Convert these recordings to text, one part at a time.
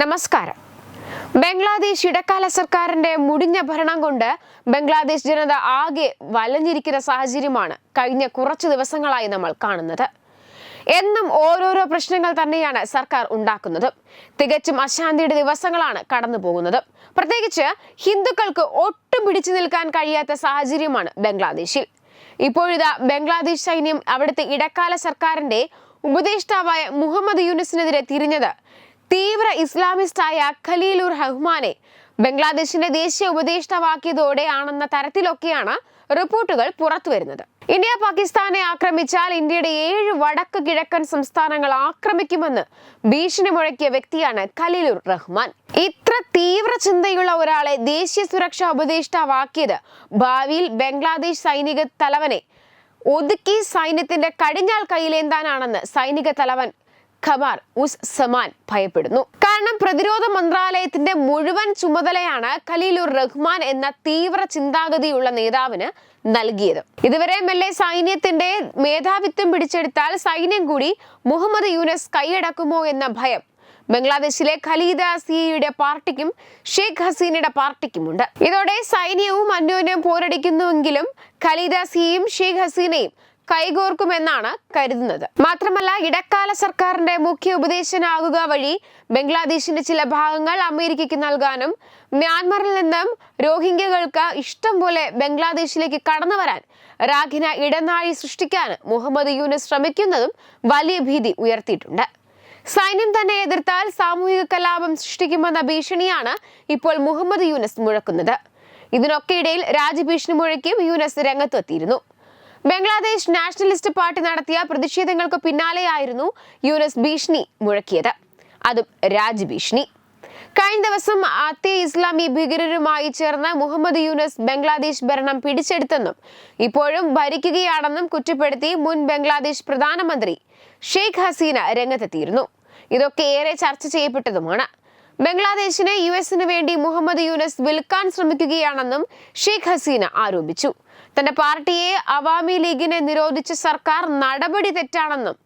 നമസ്കാരം. ബംഗ്ലാദേശ് ഇടക്കാല സർക്കാരിന്റെ മുടിഞ്ഞ ഭരണം കൊണ്ട് ബംഗ്ലാദേശ് ജനത ആകെ വലഞ്ഞിരിക്കുന്ന സാഹചര്യമാണ് കഴിഞ്ഞ കുറച്ചു ദിവസങ്ങളായി നമ്മൾ കാണുന്നത്. എന്നും ഓരോരോ പ്രശ്നങ്ങൾ തന്നെയാണ് സർക്കാർ ഉണ്ടാക്കുന്നത്. തികച്ചും അശാന്തിയുടെ ദിവസങ്ങളാണ് കടന്നു പോകുന്നത്. പ്രത്യേകിച്ച് ഹിന്ദുക്കൾക്ക് ഒട്ടും പിടിച്ചു നിൽക്കാൻ കഴിയാത്ത സാഹചര്യമാണ് ബംഗ്ലാദേശിൽ. ഇപ്പോഴിതാ ബംഗ്ലാദേശ് സൈന്യം അവിടുത്തെ ഇടക്കാല സർക്കാരിന്റെ ഉപദേഷ്ടാവായ മുഹമ്മദ് യൂനിസിനെതിരെ തിരിഞ്ഞത് തീവ്ര ഇസ്ലാമിസ്റ്റായ ഖലീലുർ റഹ്മാനെ ബംഗ്ലാദേശിന്റെ ദേശീയ ഉപദേഷ്ടാവാക്കിയതോടെയാണെന്ന തരത്തിലൊക്കെയാണ് റിപ്പോർട്ടുകൾ പുറത്തുവരുന്നത്. ഇന്ത്യ പാകിസ്ഥാനെ ആക്രമിച്ചാൽ ഇന്ത്യയുടെ ഏഴ് വടക്ക് കിഴക്കൻ സംസ്ഥാനങ്ങൾ ആക്രമിക്കുമെന്ന് ഭീഷണി മുഴക്കിയ വ്യക്തിയാണ് ഖലീലുർ റഹ്മാൻ. ഇത്ര തീവ്ര ചിന്തയുള്ള ഒരാളെ ദേശീയ സുരക്ഷാ ഉപദേഷ്ടാവാക്കിയത് ഭാവിയിൽ ബംഗ്ലാദേശ് സൈനിക തലവനെ. ഒതുക്കി സൈന്യത്തിന്റെ കടിഞ്ഞാൽ കയ്യിലേന്താനാണെന്ന് സൈനിക തലവൻ ഖബാർ ഉസ് സമാൻ ഭയപ്പെടുന്നു. കാരണം പ്രതിരോധ മന്ത്രാലയത്തിന്റെ മുഴുവൻ ചുമതലയാണ് ഖലീലുർ റഹ്മാൻ എന്ന തീവ്ര ചിന്താഗതിയുള്ള നേതാവിന് നൽകിയത്. ഇതുവരെ മെല്ലെ സൈന്യത്തിന്റെ മേധാവിത്വം പിടിച്ചെടുത്താൽ സൈന്യം കൂടി മുഹമ്മദ് യൂനസ് കൈയടക്കുമോ എന്ന ഭയം ബംഗ്ലാദേശിലെ ഖലീദ സിയുടെ പാർട്ടിക്കും ഷെയ്ഖ് ഹസീനയുടെ പാർട്ടിക്കുമുണ്ട്. ഇതോടെ സൈന്യവും അന്യോന്യം പോരടിക്കുന്നുവെങ്കിലും ഖലീദ സിയും ഷെയ്ഖ് ഹസീനയും കൈകോർക്കുമെന്നാണ് കരുതുന്നത്. മാത്രമല്ല ഇടക്കാല സർക്കാരിന്റെ മുഖ്യ ഉപദേശനാകുക വഴി ബംഗ്ലാദേശിന്റെ ചില ഭാഗങ്ങൾ അമേരിക്കയ്ക്ക് നൽകാനും മ്യാൻമറിൽ നിന്നും രോഹിംഗ്യകൾക്ക് ഇഷ്ടം പോലെ ബംഗ്ലാദേശിലേക്ക് കടന്നു വരാൻ റാഖിന ഇടനാഴി സൃഷ്ടിക്കാൻ മുഹമ്മദ് യൂനസ് ശ്രമിക്കുന്നതും വലിയ ഭീതി ഉയർത്തിയിട്ടുണ്ട്. സൈന്യം തന്നെ എതിർത്താൽ സാമൂഹിക കലാപം സൃഷ്ടിക്കുമെന്ന ഭീഷണിയാണ് ഇപ്പോൾ മുഹമ്മദ് യൂനസ് മുഴക്കുന്നത്. ഇതിനൊക്കെ ഇടയിൽ രാജ്യഭീഷണി മുഴക്കിയും യൂനസ് രംഗത്തെത്തിയിരുന്നു. ബംഗ്ലാദേശ് നാഷണലിസ്റ്റ് പാർട്ടി നടത്തിയ പ്രതിഷേധങ്ങൾക്ക് പിന്നാലെയായിരുന്നു യൂനസ് ഭീഷണി മുഴക്കിയത്. അതും രാജ്യഭീഷണി കഴിഞ്ഞ ദിവസം അത്തേ ഇസ്ലാമി ഭീകരരുമായി ചേർന്ന് മുഹമ്മദ് യൂനസ് ബംഗ്ലാദേശ് ഭരണം പിടിച്ചെടുത്തെന്നും ഇപ്പോഴും ഭരിക്കുകയാണെന്നും കുറ്റപ്പെടുത്തി മുൻ ബംഗ്ലാദേശ് പ്രധാനമന്ത്രി ഷെയ്ഖ് ഹസീന രംഗത്തെത്തിയിരുന്നു. ഇതൊക്കെ ഏറെ ചർച്ച ചെയ്യപ്പെട്ടതുമാണ്. ബംഗ്ലാദേശിനെ യു എസിന് വേണ്ടി മുഹമ്മദ് യൂനസ് വിൽക്കാൻ ശ്രമിക്കുകയാണെന്നും ഷെയ്ഖ് ഹസീന ആരോപിച്ചു. തന്റെ പാർട്ടിയെ അവാമി ലീഗിനെ നിരോധിച്ച സർക്കാർ നടപടി തെറ്റാണെന്നും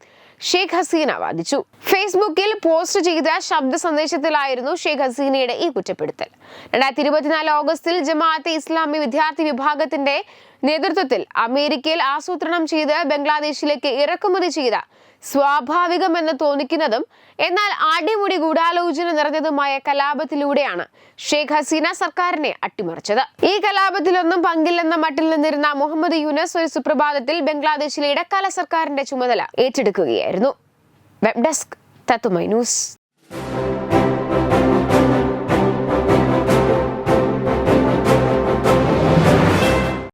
ഷെയ്ഖ് ഹസീന വാദിച്ചു. ഫേസ്ബുക്കിൽ പോസ്റ്റ് ചെയ്ത ശബ്ദ സന്ദേശത്തിലായിരുന്നു ഷെയ്ഖ് ഹസീനയുടെ ഈ കുറ്റപ്പെടുത്തൽ. രണ്ടായിരത്തി ഇരുപത്തിനാല് ഓഗസ്റ്റിൽ ജമാഅത്തെ ഇസ്ലാമി വിദ്യാർത്ഥി വിഭാഗത്തിന്റെ നേതൃത്വത്തിൽ അമേരിക്കയിൽ ആസൂത്രണം ചെയ്ത് ബംഗ്ലാദേശിലേക്ക് ഇറക്കുമതി ചെയ്ത സ്വാഭാവികമെന്ന് തോന്നിക്കുന്നതും എന്നാൽ അടിമുടി ഗൂഢാലോചന നിറഞ്ഞതുമായ കലാപത്തിലൂടെയാണ് ഷെയ്ഖ് ഹസീന സർക്കാരിനെ അട്ടിമറിച്ചത്. ഈ കലാപത്തിലൊന്നും പങ്കില്ലെന്ന മട്ടിൽ നിന്നിരുന്ന മുഹമ്മദ് യൂനസ് ഒരു സുപ്രഭാതത്തിൽ ബംഗ്ലാദേശിലെ ഇടക്കാല സർക്കാരിന്റെ ചുമതല ഏറ്റെടുക്കുകയായിരുന്നു. വെബ് ഡെസ്ക് തത്തുമൈ ന്യൂസ്.